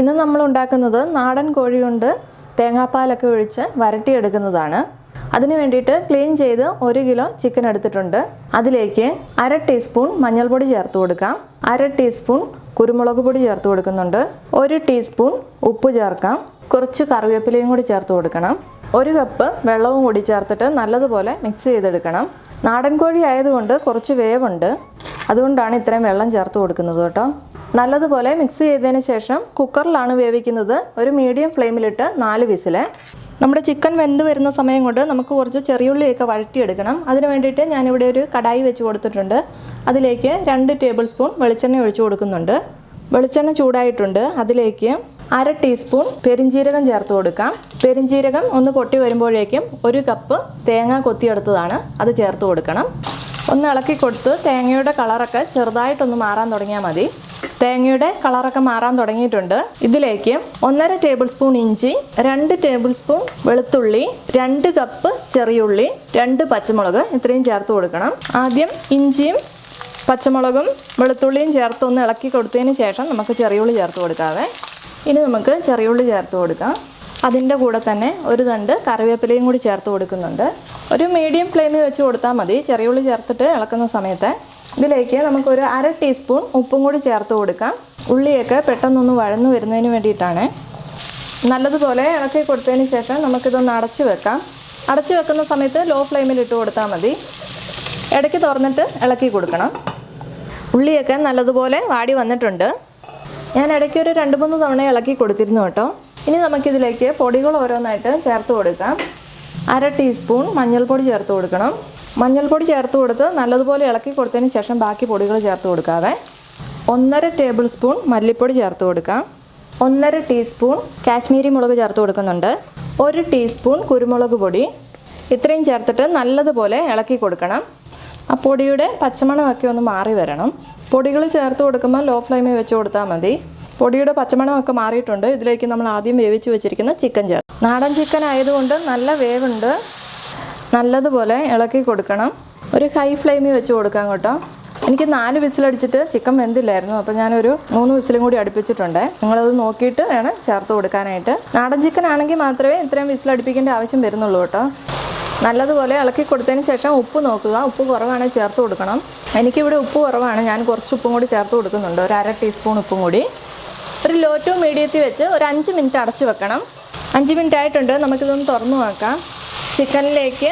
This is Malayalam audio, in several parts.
ഇന്ന് നമ്മൾ ഉണ്ടാക്കുന്നത് നാടൻ കോഴി കൊണ്ട് തേങ്ങാപ്പാലൊക്കെ ഒഴിച്ച് വരട്ടിയെടുക്കുന്നതാണ്. അതിനു വേണ്ടിയിട്ട് ക്ലീൻ ചെയ്ത് ഒരു കിലോ ചിക്കൻ എടുത്തിട്ടുണ്ട്. അതിലേക്ക് അര ടീസ്പൂൺ മഞ്ഞൾപ്പൊടി ചേർത്ത് കൊടുക്കാം. അര ടീസ്പൂൺ കുരുമുളക് പൊടി ചേർത്ത് കൊടുക്കുന്നുണ്ട്. ഒരു ടീസ്പൂൺ ഉപ്പ് ചേർക്കാം. കുറച്ച് കറിവേപ്പിലയും കൂടി ചേർത്ത് കൊടുക്കണം. ഒരു കപ്പ് വെള്ളവും കൂടി ചേർത്തിട്ട് നല്ലതുപോലെ മിക്സ് ചെയ്തെടുക്കണം. നാടൻ കോഴി ആയതുകൊണ്ട് കുറച്ച് വേവുണ്ട്. അതുകൊണ്ടാണ് ഇത്രയും വെള്ളം ചേർത്ത് കൊടുക്കുന്നത് കേട്ടോ. നല്ലതുപോലെ മിക്സ് ചെയ്തതിന് ശേഷം കുക്കറിലാണ് വേവിക്കുന്നത്. ഒരു മീഡിയം ഫ്ലെയിമിലിട്ട് നാല് വിസിൽ നമ്മുടെ ചിക്കൻ വെന്ത് വരുന്ന സമയം കൊണ്ട് നമുക്ക് കുറച്ച് ചെറിയുള്ളിയൊക്കെ വഴറ്റിയെടുക്കണം. അതിന് വേണ്ടിയിട്ട് ഞാനിവിടെ ഒരു കടായി വെച്ച് കൊടുത്തിട്ടുണ്ട്. അതിലേക്ക് രണ്ട് ടേബിൾ സ്പൂൺ വെളിച്ചെണ്ണ ഒഴിച്ചു കൊടുക്കുന്നുണ്ട്. വെളിച്ചെണ്ണ ചൂടായിട്ടുണ്ട്. അതിലേക്ക് അര ടീസ്പൂൺ പെരിഞ്ജീരകം ചേർത്ത് കൊടുക്കാം. പെരിഞ്ജീരകം ഒന്ന് പൊട്ടി വരുമ്പോഴേക്കും ഒരു കപ്പ് തേങ്ങ കൊത്തിയെടുത്തതാണ്. അത് ചേർത്ത് കൊടുക്കണം. ഒന്ന് ഇളക്കി കൊടുത്ത് തേങ്ങയുടെ കളറൊക്കെ ചെറുതായിട്ടൊന്ന് മാറാൻ തുടങ്ങിയാൽ മതി. തേങ്ങയുടെ കളറൊക്കെ മാറാൻ തുടങ്ങിയിട്ടുണ്ട്. ഇതിലേക്ക് ഒന്നര ടേബിൾ സ്പൂൺ ഇഞ്ചി രണ്ട് ടേബിൾ സ്പൂൺ വെളുത്തുള്ളി രണ്ട് കപ്പ് ചെറിയുള്ളി രണ്ട് പച്ചമുളക് ഇത്രയും ചേർത്ത് കൊടുക്കണം. ആദ്യം ഇഞ്ചിയും പച്ചമുളകും വെളുത്തുള്ളിയും ചേർത്ത് ഒന്ന് ഇളക്കി കൊടുത്തതിന് ശേഷം നമുക്ക് ചെറിയുള്ളി ചേർത്ത് കൊടുക്കാവേ. ഇനി നമുക്ക് ചെറിയുള്ളി ചേർത്ത് കൊടുക്കാം. അതിന്റെ കൂടെ തന്നെ ഒരു തണ്ട് കറിവേപ്പിലയും കൂടി ചേർത്ത് കൊടുക്കുന്നുണ്ട്. ഒരു മീഡിയം ഫ്ലെയിമിൽ വെച്ച് കൊടുത്താൽ മതി. ചെറിയുള്ളി ചേർത്തിട്ട് ഇളക്കുന്ന സമയത്ത് ഇതിലേക്ക് നമുക്കൊരു അര ടീസ്പൂൺ ഉപ്പും കൂടി ചേർത്ത് കൊടുക്കാം. ഉള്ളിയൊക്കെ പെട്ടെന്നൊന്ന് വഴന്നു വരുന്നതിന് വേണ്ടിയിട്ടാണ്. നല്ലതുപോലെ ഇളക്കി കൊടുത്തതിന് ശേഷം നമുക്കിതൊന്ന് അടച്ചു വെക്കാം. അടച്ചു വെക്കുന്ന സമയത്ത് ലോ ഫ്ലെയിമിൽ ഇട്ട് കൊടുത്താൽ മതി. ഇടയ്ക്ക് തുറന്നിട്ട് ഇളക്കി കൊടുക്കണം. ഉള്ളിയൊക്കെ നല്ലതുപോലെ വാടി വന്നിട്ടുണ്ട്. ഞാൻ ഇടയ്ക്ക് ഒരു രണ്ട് മൂന്ന് തവണ ഇളക്കി കൊടുത്തിരുന്നു കേട്ടോ. ഇനി നമുക്കിതിലേക്ക് പൊടികൾ ഓരോന്നായിട്ട് ചേർത്ത് കൊടുക്കാം. അര ടീസ്പൂൺ മഞ്ഞൾപ്പൊടി ചേർത്ത് കൊടുക്കണം. മഞ്ഞൾപ്പൊടി ചേർത്ത് കൊടുത്ത് നല്ലതുപോലെ ഇളക്കി കൊടുത്തതിന് ശേഷം ബാക്കി പൊടികൾ ചേർത്ത് കൊടുക്കാവേ. ഒന്നര ടേബിൾ സ്പൂൺ മല്ലിപ്പൊടി ചേർത്ത് കൊടുക്കാം. ഒന്നര ടീസ്പൂൺ കാശ്മീരി മുളക് ചേർത്ത് കൊടുക്കുന്നുണ്ട്. ഒരു ടീസ്പൂൺ കുരുമുളക് പൊടി. ഇത്രയും ചേർത്തിട്ട് നല്ലതുപോലെ ഇളക്കി കൊടുക്കണം. ആ പൊടിയുടെ പച്ചമണമൊക്കെ ഒന്ന് മാറി വരണം. പൊടികൾ ചേർത്ത് കൊടുക്കുമ്പോൾ ലോ ഫ്ലെയിമിൽ വെച്ച് കൊടുത്താൽ മതി. പൊടിയുടെ പച്ചമണമൊക്കെ മാറിയിട്ടുണ്ട്. ഇതിലേക്ക് നമ്മൾ ആദ്യം വേവിച്ച് വെച്ചിരിക്കുന്ന ചിക്കൻ ചേർത്ത് നാടൻ ചിക്കൻ ആയതുകൊണ്ട് നല്ല വേവുണ്ട്. നല്ലതുപോലെ ഇളക്കി കൊടുക്കണം. ഒരു ഹൈ ഫ്ലെയിമിൽ വെച്ച് കൊടുക്കാം കേട്ടോ. എനിക്ക് നാല് വിസിലടിച്ചിട്ട് ചിക്കൻ വെന്തില്ലായിരുന്നു. അപ്പോൾ ഞാനൊരു മൂന്ന് വിസിലും കൂടി അടുപ്പിച്ചിട്ടുണ്ട്. നിങ്ങളത് നോക്കിയിട്ട് വേണം ചേർത്ത് കൊടുക്കാനായിട്ട്. നാടൻ ചിക്കൻ ആണെങ്കിൽ മാത്രമേ ഇത്രയും വിസിലടിപ്പിക്കേണ്ട ആവശ്യം വരുന്നുള്ളൂ കേട്ടോ. നല്ലതുപോലെ ഇളക്കി കൊടുത്തതിന് ശേഷം ഉപ്പ് നോക്കുക. ഉപ്പ് കുറവാണെങ്കിൽ ചേർത്ത് കൊടുക്കണം. എനിക്കിവിടെ ഉപ്പ് കുറവാണ്. ഞാൻ കുറച്ച് ഉപ്പും കൂടി ചേർത്ത് കൊടുക്കുന്നുണ്ട്. ഒരു അര ടീസ്പൂൺ ഉപ്പും കൂടി. ഒരു ലോ ടു മീഡിയത്തിൽ വെച്ച് ഒരു അഞ്ച് മിനിറ്റ് അടച്ചു വെക്കണം. അഞ്ച് മിനിറ്റ് ആയിട്ടുണ്ട്. നമുക്കിതൊന്ന് തുറന്നു നോക്കാം. ചിക്കനിലേക്ക്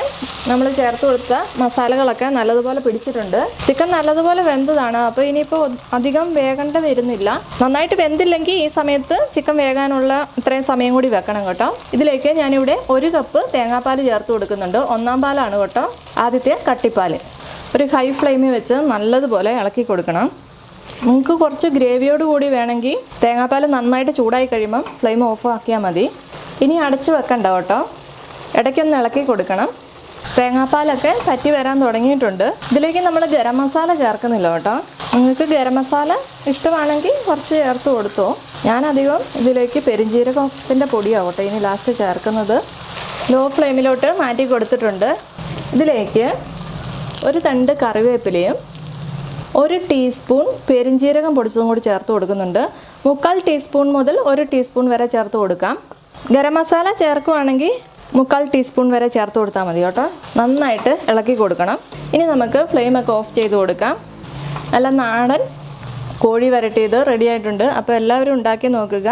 നമ്മൾ ചേർത്ത് കൊടുത്ത മസാലകളൊക്കെ നല്ലതുപോലെ പിടിച്ചിട്ടുണ്ട്. ചിക്കൻ നല്ലതുപോലെ വെന്തതാണ്. അപ്പോൾ ഇനിയിപ്പോൾ അധികം വേകേണ്ട വരുന്നില്ല. നന്നായിട്ട് വെന്തില്ലെങ്കിൽ ഈ സമയത്ത് ചിക്കൻ വേകാനുള്ള ഇത്രയും സമയം കൂടി വെക്കണം കേട്ടോ. ഇതിലേക്ക് ഞാനിവിടെ ഒരു കപ്പ് തേങ്ങാപ്പാൽ ചേർത്ത് കൊടുക്കുന്നുണ്ട്. ഒന്നാം പാലാണ് കേട്ടോ. ആദ്യത്തെ കട്ടിപ്പാൽ ഒരു ഹൈ ഫ്ലെയിമിൽ വെച്ച് നല്ലതുപോലെ ഇളക്കി കൊടുക്കണം. നിങ്ങൾക്ക് കുറച്ച് ഗ്രേവിയോട് കൂടി വേണമെങ്കിൽ തേങ്ങാപ്പാൽ നന്നായിട്ട് ചൂടായി കഴിയുമ്പം ഫ്ലെയിം ഓഫ് ആക്കിയാൽ മതി. ഇനി അടച്ചു വെക്കണ്ട കേട്ടോ. ഇടയ്ക്കൊന്ന് ഇളക്കി കൊടുക്കണം. തേങ്ങാപ്പാലൊക്കെ പറ്റി വരാൻ തുടങ്ങിയിട്ടുണ്ട്. ഇതിലേക്ക് നമ്മൾ ഗരം മസാല ചേർക്കുന്നില്ല കേട്ടോ. നിങ്ങൾക്ക് ഗരം മസാല ഇഷ്ടമാണെങ്കിൽ കുറച്ച് ചേർത്ത് കൊടുത്തു. ഞാനധികം ഇതിലേക്ക് പെരിഞ്ജീരകത്തിന്റെ പൊടിയാവട്ടെ ഇനി ലാസ്റ്റ് ചേർക്കുന്നത്. ലോ ഫ്ലെയിമിലോട്ട് മാറ്റി കൊടുത്തിട്ടുണ്ട്. ഇതിലേക്ക് ഒരു തണ്ട് കറിവേപ്പിലയും ഒരു ടീസ്പൂൺ പെരിഞ്ജീരകം പൊടിച്ചതും കൂടി ചേർത്ത് കൊടുക്കുന്നുണ്ട്. മുക്കാൽ ടീസ്പൂൺ മുതൽ ഒരു ടീസ്പൂൺ വരെ ചേർത്ത് കൊടുക്കാം. ഗരം മസാല ചേർക്കുവാണെങ്കിൽ മുക്കാൽ ടീസ്പൂൺ വരെ ചേർത്ത് കൊടുത്താൽ മതി കേട്ടോ. നന്നായിട്ട് ഇളക്കി കൊടുക്കണം. ഇനി നമുക്ക് ഫ്ലെയിമൊക്കെ ഓഫ് ചെയ്ത് കൊടുക്കാം. നല്ല നാടൻ കോഴി വരട്ടിയത് റെഡി ആയിട്ടുണ്ട്. അപ്പോൾ എല്ലാവരും ഉണ്ടാക്കി നോക്കുക.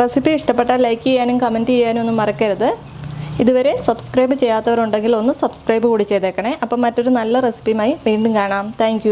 റെസിപ്പി ഇഷ്ടപ്പെട്ടാൽ ലൈക്ക് ചെയ്യാനും കമന്റ് ചെയ്യാനും ഒന്നും മറക്കരുത്. ഇതുവരെ സബ്സ്ക്രൈബ് ചെയ്യാത്തവരുണ്ടെങ്കിൽ ഒന്ന് സബ്സ്ക്രൈബ് കൂടി ചെയ്തേക്കണേ. അപ്പം മറ്റൊരു നല്ല റെസിപ്പിയുമായി വീണ്ടും കാണാം. താങ്ക്